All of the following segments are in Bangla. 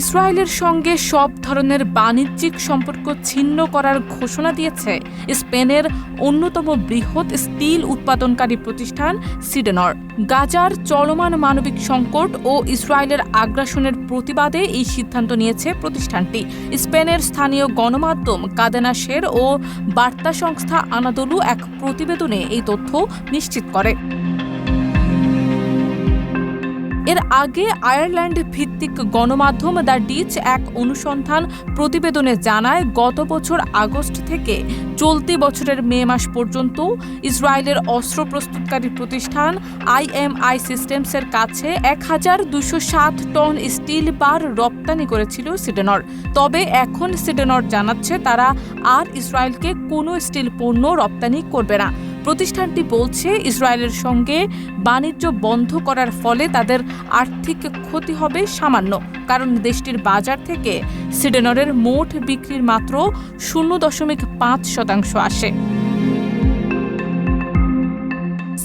ইসরায়েলের সঙ্গে সব ধরনের বাণিজ্যিক সম্পর্ক ছিন্ন করার ঘোষণা দিয়েছে স্পেনের অন্যতম বৃহৎ স্টিল উৎপাদনকারী প্রতিষ্ঠান সিডেনর। গাজার চলমান মানবিক সংকট ও ইসরায়েলের আগ্রাসনের প্রতিবাদে এই সিদ্ধান্ত নিয়েছে প্রতিষ্ঠানটি। স্পেনের স্থানীয় গণমাধ্যম কাদেনা শের ও বার্তা সংস্থা আনাদলু এক প্রতিবেদনে এই তথ্য নিশ্চিত করে। এর আগে আয়ারল্যান্ড ভিত্তিক গণমাধ্যম দ্য ডিচ এক অনুসন্ধান প্রতিবেদনে জানায়, গত বছর আগস্ট থেকে চলতি বছরের মে মাস পর্যন্ত ইসরায়েলের অস্ত্র প্রস্তুতকারী প্রতিষ্ঠান আইএমআই সিস্টেমসের কাছে এক হাজার দুশো সাত টন স্টিল বার রপ্তানি করেছিল সিডেনর। তবে এখন সিডেনর জানাচ্ছে তারা আর ইসরায়েলকে কোনো স্টিল পণ্য রপ্তানি করবে না। প্রতিষ্ঠানটি বলছে, ইসরায়েলের সঙ্গে বাণিজ্য বন্ধ করার ফলে তাদের আর্থিক ক্ষতি হবে সামান্য। কারণ দেশটির বাজার থেকে সিডেনরের মোট বিক্রির মাত্র শূন্য দশমিক পাঁচ শতাংশ আসে।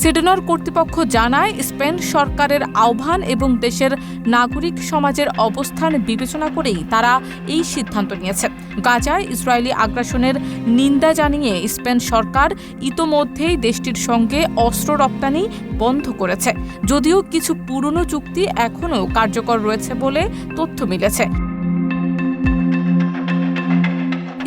সিডেনর কর্তৃপক্ষ জানায়, স্পেন সরকারের আহ্বান এবং দেশের নাগরিক সমাজের অবস্থান বিবেচনা করেই তারা এই সিদ্ধান্ত নিয়েছে। গাজায় ইসরায়েলি আগ্রাসনের নিন্দা জানিয়ে স্পেন সরকার ইতোমধ্যেই দেশটির সঙ্গে অস্ত্র রপ্তানি বন্ধ করেছে। যদিও কিছু পুরনো চুক্তি এখনও কার্যকর রয়েছে বলে তথ্য মিলেছে।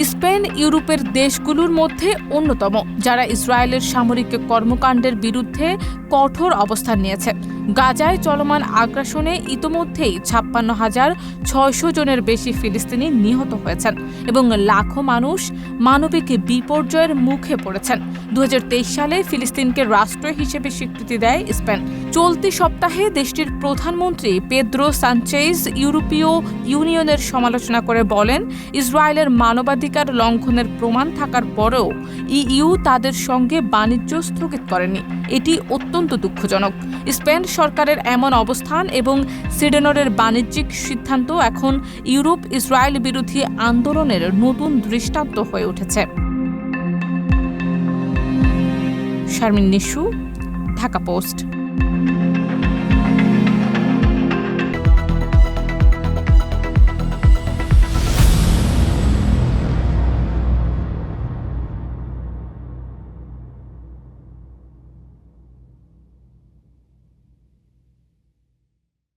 স্পেন ইউরোপের দেশগুলোর মধ্যে অন্যতম, যারা ইসরায়েলের সামরিক কর্মকাণ্ডের বিরুদ্ধে কঠোর অবস্থান নিয়েছে। গাজায় চলমান আগ্রাসনে ইতোমধ্যেই ছাপ্পান্ন হাজার ছয়শো জনের বেশি ফিলিস্তিনি নিহত হয়েছেন এবং লাখো মানুষ মানবিক বিপর্যয়ের মুখে পড়েছেন। দু হাজার তেইশ সালে ফিলিস্তিনকে রাষ্ট্র হিসেবে স্বীকৃতি দেয় স্পেন। চলতি সপ্তাহে দেশটির প্রধানমন্ত্রী পেদ্রো সানচেজ ইউরোপীয় ইউনিয়নের সমালোচনা করে বলেন, ইসরায়েলের মানবাধিকার লঙ্ঘনের প্রমাণ থাকার পরেও ইইউ তাদের সঙ্গে বাণিজ্য স্থগিত করেনি। এটি অত্যন্ত দুঃখজনক। স্পেন সরকারের এমন অবস্থান এবং সিডেনরের বাণিজ্যিক সিদ্ধান্ত এখন ইউরোপ ইসরায়েল বিরোধী আন্দোলনের নতুন দৃষ্টান্ত হয়ে উঠেছে। শারমিন নিশু, ঢাকা পোস্ট। Música